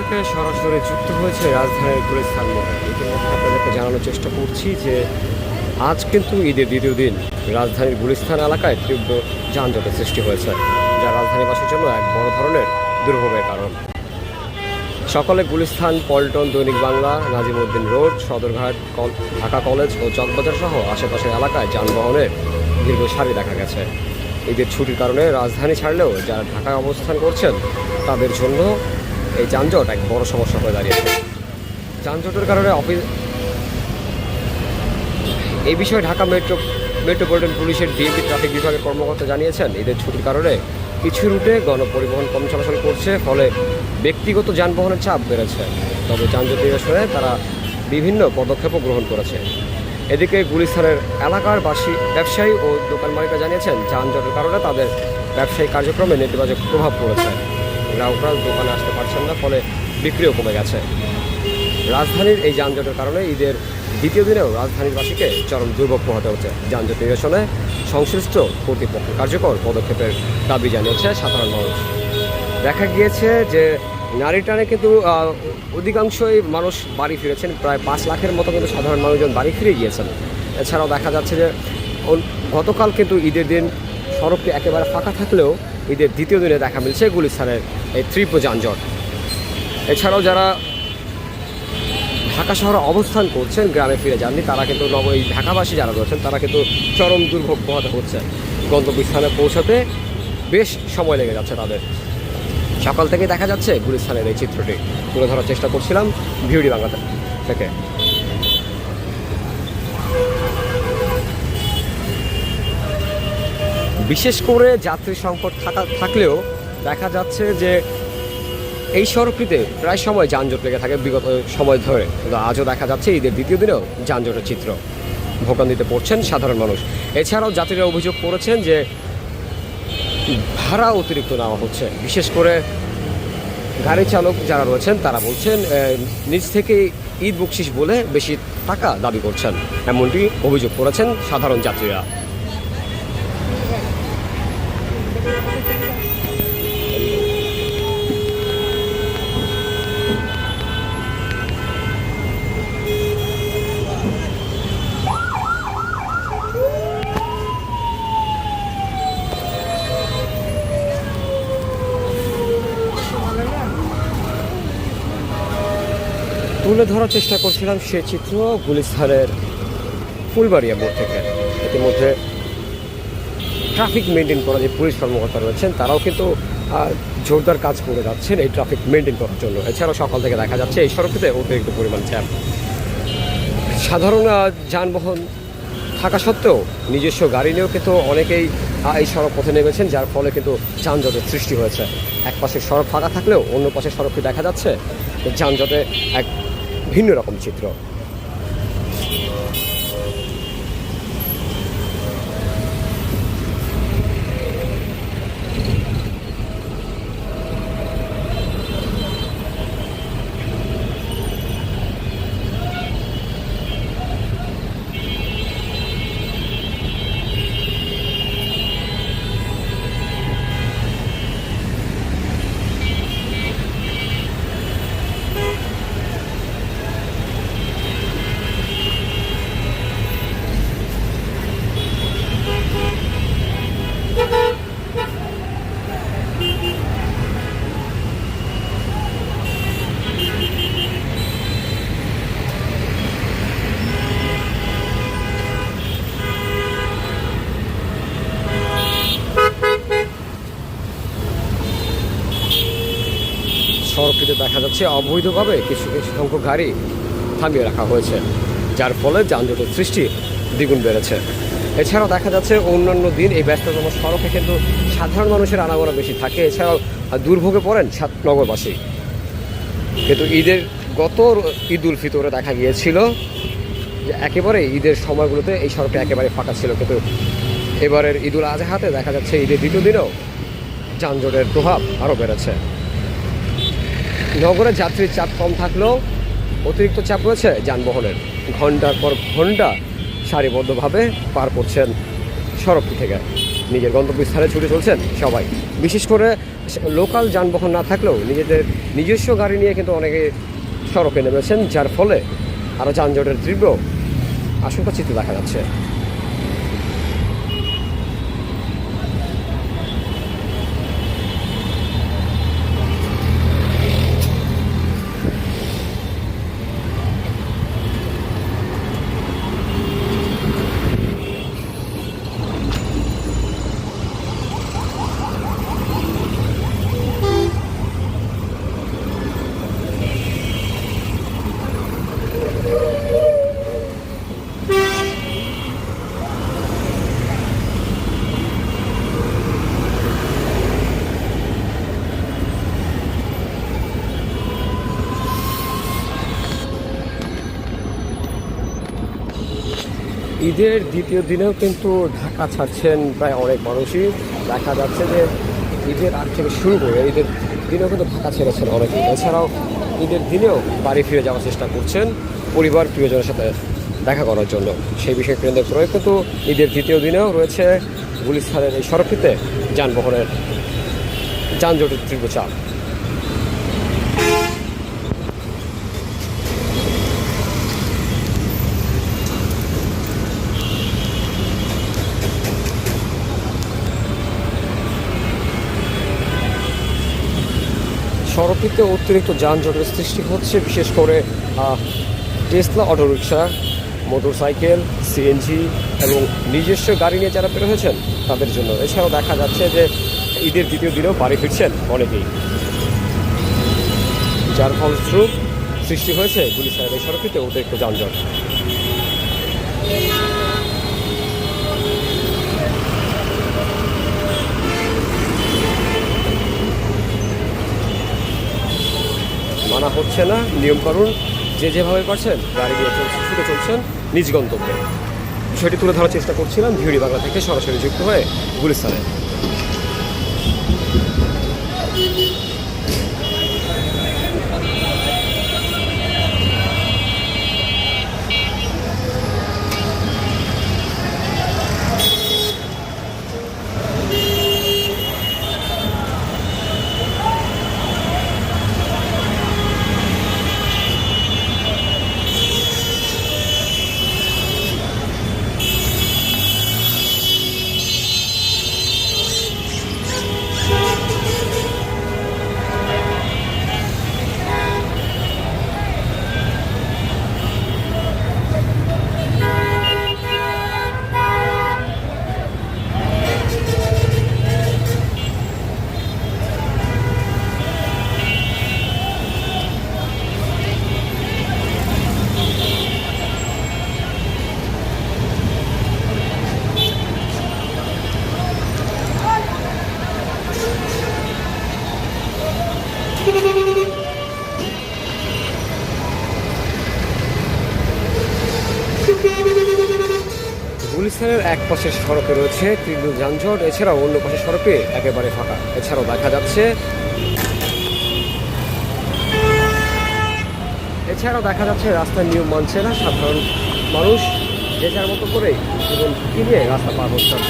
থেকে সরাসরি যুক্ত হয়েছে রাজধানীর গুলিস্তান মোড়ে ইতিমধ্যে আপনাদেরকে জানানোর চেষ্টা করছি যে আজ কিন্তু ঈদের দ্বিতীয় দিন রাজধানীর গুলিস্তান এলাকায় তীব্র যানজটের সৃষ্টি হয়েছে, যা রাজধানীবাসীর জন্য এক বড় ধরনের দুর্ভোগের কারণ। সকালে গুলিস্তান পল্টন দৈনিক বাংলা নাজিমউদ্দিন রোড, সদরঘাট ঢাকা কলেজ ও চকবাজার সহ আশেপাশের এলাকায় যানবাহনের দীর্ঘ সারি দেখা গেছে। ঈদের ছুটির কারণে রাজধানী ছাড়লেও যারা ঢাকায় অবস্থান করছেন, তাদের জন্য এই যানজট এক বড় সমস্যা হয়ে দাঁড়িয়েছে। যানজটের কারণে অফিস এই বিষয়ে ঢাকা মেট্রো মেট্রোপলিটন পুলিশের ডিএমপি ট্রাফিক বিভাগের কর্মকর্তা জানিয়েছেন ঈদের ছুটির কারণে কিছু রুটে গণপরিবহন কম চলাচল করছে, ফলে ব্যক্তিগত যানবাহনের চাপ বেড়েছে। তবে যানজট নিরসনে তারা বিভিন্ন পদক্ষেপও গ্রহণ করেছে। এদিকে গুলিস্তানের এলাকার বাসী ব্যবসায়ী ও দোকান মালিকরা জানিয়েছেন, যানজটের কারণে তাদের ব্যবসায়িক কার্যক্রমে নেতিবাচক প্রভাব পড়েছে। গ্রাহকরা দোকানে আসতে পারছেন না, ফলে বিক্রিও কমে গেছে। রাজধানীর এই যানজটের কারণে ঈদের দ্বিতীয় দিনেও রাজধানীবাসীকে চরম দুর্ভোগ পোহাতে হচ্ছে। যানজট নিরসনে সংশ্লিষ্ট কর্তৃপক্ষ কার্যকর পদক্ষেপের দাবি জানিয়েছে সাধারণ মানুষ। দেখা গিয়েছে যে নারী টানে কিন্তু অধিকাংশই মানুষ বাড়ি ফিরেছেন, প্রায় পাঁচ লাখের মতো কিন্তু সাধারণ মানুষজন বাড়ি ফিরে গিয়েছেন। এছাড়াও দেখা যাচ্ছে যে গতকাল কিন্তু ঈদের দিন সড়কটি একেবারে ফাঁকা থাকলেও ঈদের দ্বিতীয় দিনে দেখা মিলছে গুলিস্তানের এই তীব্র যানজট। এছাড়াও যারা ঢাকা শহরে অবস্থান করছেন, গ্রামে ফিরে যাননি, তারা কিন্তু নব এই ঢাকাবাসী যারা রয়েছেন, তারা কিন্তু চরম দুর্ভোগ পোহাতে হচ্ছে। গন্তব্যস্থানে পৌঁছাতে বেশ সময় লেগে যাচ্ছে তাদের। সকাল থেকে দেখা যাচ্ছে গুলিস্তানের এই চিত্রটি। তুলে ধরার চেষ্টা করছিলাম ভিউডি বাংলাতে থেকে। বিশেষ করে যাত্রী সংকট থাকা থাকলেও দেখা যাচ্ছে যে এই সড়কটিতে প্রায় সময় যানজট লেগে থাকে বিগত সময় ধরে। কিন্তু আজও দেখা যাচ্ছে ঈদের দ্বিতীয় দিনেও যানজটের চিত্র ভোগান্তিতে পড়ছেন সাধারণ মানুষ। এছাড়াও যাত্রীরা অভিযোগ করেছেন যে ভাড়া অতিরিক্ত নেওয়া হচ্ছে। বিশেষ করে গাড়ি চালক যারা রয়েছেন, তারা বলছেন নিজ থেকে ঈদ বকশিস বলে বেশি টাকা দাবি করছেন। এমনটি অভিযোগ করেছেন সাধারণ যাত্রীরা। তুলে ধরার চেষ্টা করছিলাম সে চিত্র গুলিস্তানের ফুলবাড়িয়া মোড় থেকে। ইতিমধ্যে ট্রাফিক মেনটেন করা যে পুলিশ কর্মকর্তা রয়েছেন, তারাও কিন্তু জোরদার কাজ করে যাচ্ছেন এই ট্রাফিক মেনটেন করার জন্য। এছাড়াও সকাল থেকে দেখা যাচ্ছে এই সড়কটিতে অতিরিক্ত পরিমাণ জ্যাম সাধারণ যানবাহন থাকা সত্ত্বেও নিজস্ব গাড়ি নিয়েও কিন্তু অনেকেই এই সড়ক পথে নেমেছেন, যার ফলে কিন্তু যানজটের সৃষ্টি হয়েছে। এক পাশে সড়ক ফাঁকা থাকলেও অন্য পাশে সড়কটি দেখা যাচ্ছে। যানজটে এক ভিন্ন রকম চিত্র। যাচ্ছে অবৈধভাবে কিছু কিছু সংখ্যক গাড়ি থামিয়ে রাখা হয়েছে, যার ফলে যানজটের সৃষ্টি দ্বিগুণ বেড়েছে। এছাড়াও দেখা যাচ্ছে অন্যান্য দিন এই ব্যস্ততম সড়কে কিন্তু সাধারণ মানুষের আনাগোনা বেশি থাকে। এছাড়াও দুর্ভোগে পড়েন নগরবাসী। কিন্তু ঈদের গত ঈদ উল ফিতরে দেখা গিয়েছিল যে একেবারে ঈদের সময়গুলোতে এই সড়কটা একেবারে ফাঁকা ছিল। কিন্তু এবারের ঈদ উল আজহাতে দেখা যাচ্ছে ঈদের দ্বিতীয় দিনেও যানজটের প্রভাব আরও বেড়েছে। নগরে যাত্রীর চাপ কম থাকলেও অতিরিক্ত চাপ রয়েছে যানবাহনের। ঘণ্টার পর ঘণ্টা সারিবদ্ধভাবে পার করছেন সড়কটি থেকে। নিজের গন্তব্যস্থানে ছুটে চলছেন সবাই। বিশেষ করে লোকাল যানবাহন না থাকলেও নিজেদের নিজস্ব গাড়ি নিয়ে কিন্তু অনেকে সড়কে নেমেছেন, যার ফলে আরও যানজটের তীব্র আশঙ্কা চিত্র দেখা যাচ্ছে। ঈদের দ্বিতীয় দিনেও কিন্তু ঢাকা ছাড়ছেন প্রায় অনেক মানুষই। দেখা যাচ্ছে যে ঈদের আগ থেকে শুরু করে ঈদের দিনেও কিন্তু ঢাকা ছেড়েছেন অনেকে। এছাড়াও ঈদের দিনেও বাড়ি ফিরে যাওয়ার চেষ্টা করছেন পরিবার, প্রিয়জনের সাথে দেখা করার জন্য। সেই বিষয়ে কেন্দ্র করে কিন্তু ঈদের দ্বিতীয় দিনেও রয়েছে গুলিস্তানের এই সড়কটিতে যানবাহনের যানজটের তীব্র চাপ। সড়কটিতে অতিরিক্ত যানজটের সৃষ্টি হচ্ছে, বিশেষ করে Tesla auto rickshaw motorcycle CNG এবং নিজস্ব গাড়ি নিয়ে যারা বের হয়েছেন তাদের জন্য। এছাড়াও দেখা যাচ্ছে যে ঈদের দ্বিতীয় দিনেও বাড়ি ফিরছেন অনেকেই। যার ফলস্বরূপ সৃষ্টি হয়েছে গুলিস্তানের এই সড়কটিতে অতিরিক্ত যানজট। মানা হচ্ছে না নিয়মকানুন যে যেভাবে পারছেন, গাড়ি দিয়ে চলছে, ছুটে চলছেন, নিজ গন্তব্যে। বিষয়টি তুলে ধরার চেষ্টা করছিলাম ভিউডি বাংলা থেকে সরাসরি যুক্ত হয়ে গুলিস্তানে। গুলিস্তানের এক পাশের সড়কে রয়েছে তীব্র যানজট, এছাড়াও অন্য পাশের সড়কে একেবারে ফাঁকা। এছাড়াও দেখা যাচ্ছে এছাড়াও দেখা যাচ্ছে রাস্তার নিয়ম মানছে না, সাধারণ মানুষ যে যার মতো করে জীবন নিয়ে রাস্তা পার হচ্ছেন।